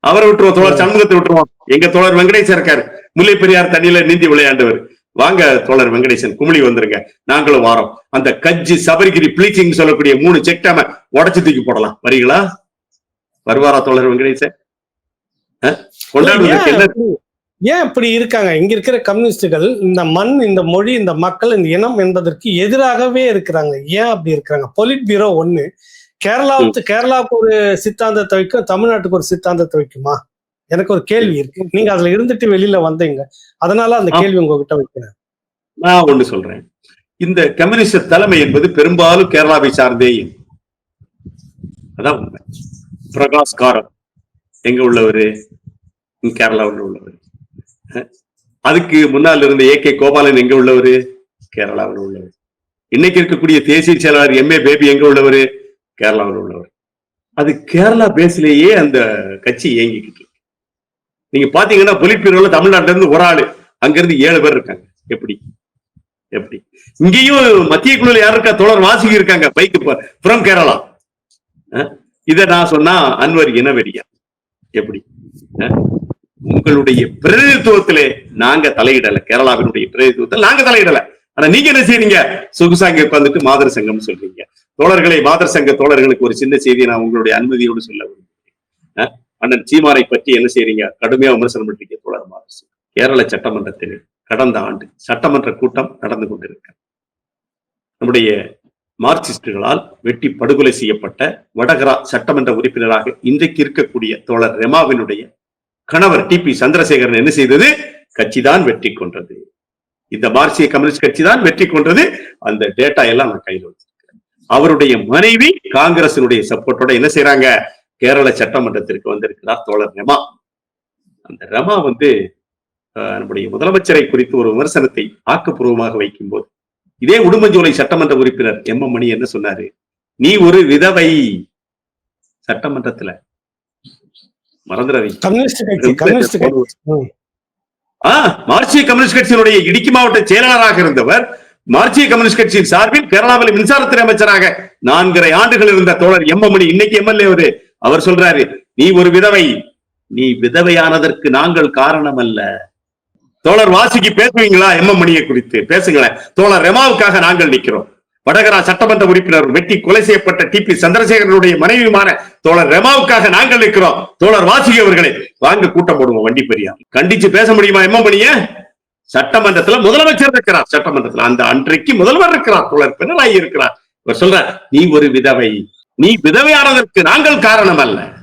அவரை விட்டுருவோம் தோழர் சண்முகத்தை விட்டுருவோம். எங்க தோழர் வெங்கடேசன் இருக்காரு முல்லை பெரியார் தண்ணியில நீந்தி விளையாண்டவர். வாங்க தோழர் வெங்கடேசன் குமிழி வந்துருங்க. நாங்களும் வாரோம். அந்த கஜ்ஜி சபரிகிரி ப்ளீச்சிங் சொல்லக்கூடிய மூணு செக் டேம உடச்சு தூக்கி போடலாம். வரீங்களா? வருவாரா தோழர் வெங்கடேசன்? கொண்டாடுவதற்கு ஏன்? என்ன? இப்படி- ஏன் இப்படி இருக்காங்க? இங்க இருக்கிற கம்யூனிஸ்டுகள் இந்த மண் இந்த மொழி இந்த மக்கள் இந்த இனம் என்பதற்கு எதிராகவே இருக்கிறாங்க. ஏன் அப்படி இருக்கிறாங்க? பொலிட் பியூரோ ஒண்ணு கேரளாவுக்கு கேரளாவுக்கு ஒரு சித்தாந்தத்தை வைக்கும் தமிழ்நாட்டுக்கு ஒரு சித்தாந்தத்தை வைக்குமா? எனக்கு ஒரு கேள்வி இருக்கு. நீங்க அதுல இருந்துட்டு வெளியில வந்தீங்க. அதனால அந்த. கேள்வி உங்ககிட்ட வைக்கிறேன். நான் ஒண்ணு சொல்றேன். இந்த கம்யூனிஸ்ட் தலைமை என்பது பெரும்பாலும் கேரளாவை சார்ந்தே. அதான் உண்மை. பிரகாஷ் காரத் எங்க உள்ளவரு? கேரளாவில் உள்ளவர். அதுக்கு முன்னால் இருந்த ஏ கே கோபாலன் எங்க உள்ளவரு? கேரளாவில் உள்ளவர். இன்னைக்கு இருக்கக்கூடிய தேசிய செயலாளர் எம் ஏ பேபி எங்க உள்ளவரு? கேரளாவில் உள்ளவர். அது கேரளா பேஸ்லேயே அந்த கட்சி இயங்கிக்கிட்டு இருக்கு. நீங்க பாத்தீங்கன்னா பொலிட் தமிழ்நாட்டுல இருந்து ஒரு ஆளு. அங்கிருந்து ஏழு பேர் இருக்காங்க. எப்படி? எப்படி? இங்கேயும் மத்திய குழுல யார் இருக்கா? தொடர் வாசிக்கு இருக்காங்க. Bike from Kerala. அஹ்? இத நான் சொன்னா அன்வர் இனவெறியா? எப்படி? உங்களுடைய பிரதிநிதித்துவத்திலே நாங்க தலையிடல. கேரளாவினுடைய பிரதிநிதித்துவத்தில் நாங்க தலையிடல. ஆனா நீங்க என்ன செய்யறீங்க சொகுசாங்க உட்காந்துட்டு மாதர் சங்கம் சொல்றீங்க. தோழர்களை மாதர் சங்க தோழர்களுக்கு ஒரு சின்ன செய்தியை நான் உங்களுடைய அனுமதியோடு சொல்ல விரும்புகிறேன். அண்ணன் சீமாரை பற்றி என்ன செய்றீங்க? கடுமையா விமர்சனம் பண்றீங்க தோழர் மாதர் சங்கம் கேரள சட்டமன்றத்தில் கடந்த ஆண்டு சட்டமன்ற கூட்டம் நடந்து கொண்டிருக்க நம்முடைய மார்க்சிஸ்டுகளால் வெட்டி படுகொலை செய்யப்பட்ட வடகரா சட்டமன்ற உறுப்பினராக இன்றைக்கு இருக்கக்கூடிய தோழர் ரெமாவினுடைய கணவர் டி பி சந்திரசேகரன் என்ன செய்தது? கட்சிதான் வெற்றி கொண்டது. இந்த மார்க்சிய கம்யூனிஸ்ட் கட்சி தான் வெற்றி கொண்டது. அந்த டேட்டா எல்லாம் நான் கையில் வச்சிருக்கேன். அவருடைய மனைவி காங்கிரசினுடைய சப்போர்ட்டோட என்ன செய்றாங்க? கேரள சட்டமன்றத்திற்கு வந்திருக்கிறார் தோழர் ரெமா. அந்த ரெமா வந்து நம்முடைய முதலமைச்சரை குறித்து ஒரு விமர்சனத்தை ஆக்கப்பூர்வமாக வைக்கும்போது இதே உடுமஞ்சோலை சட்டமன்ற உறுப்பினர் எம் எம் மணி என்ன சொன்னாரு? நீ ஒரு விதவை சட்டமன்றத்துல. மறந்துடாதீங்க. கம்யூனிஸ்ட் கட்சி கம்யூனிஸ்ட் கட்சி. ம். ஆ மார்க்சிய கம்யூனிஸ்ட் கட்சியினுடைய இடுக்கி மாவட்ட செயலாளராக இருந்தவர் மார்க்சிய கம்யூனிஸ்ட் கட்சியின் சார்பில் கேரளாவில் மின்சாரத்துறை அமைச்சராக நான்கரை ஆண்டுகள் இருந்த தோழர் எம் மணி இன்னைக்கு எம்எல்ஏ அவரு. அவர் சொல்றாரு நீ ஒரு விதவை நீ விதவையானதற்கு நாங்கள் காரணம் அல்ல தோழர் வாசிக்கு பேசுவீங்களா எம் மணியை குறித்து? பேசுங்களேன். தோழர் ரெமாவுக்காக நாங்கள் நிக்கிறோம் வடகரா சட்டமன்ற உறுப்பினர் வெட்டி கொலை செய்யப்பட்ட டி பி சந்திரசேகரனுடைய மனைவியுமான தோழர் ரெமாவுக்காக நாங்கள் நிற்கிறோம். தோழர் வாசிகி அவர்களே வாங்க கூட்டம் போடுவோம் வண்டி பெரியா கண்டிச்சு பேச முடியுமா எம்மணியை சட்டமன்றத்துல முதலமைச்சர் இருக்கிறார். சட்டமன்றத்துல அந்த அன்றைக்கு முதல்வர் இருக்கிறார். தோழர் பினராயி இருக்கிறார். இவர் சொல்ற நீ ஒரு விதவை. நீ விதவையானதற்கு நாங்கள் காரணம் அல்ல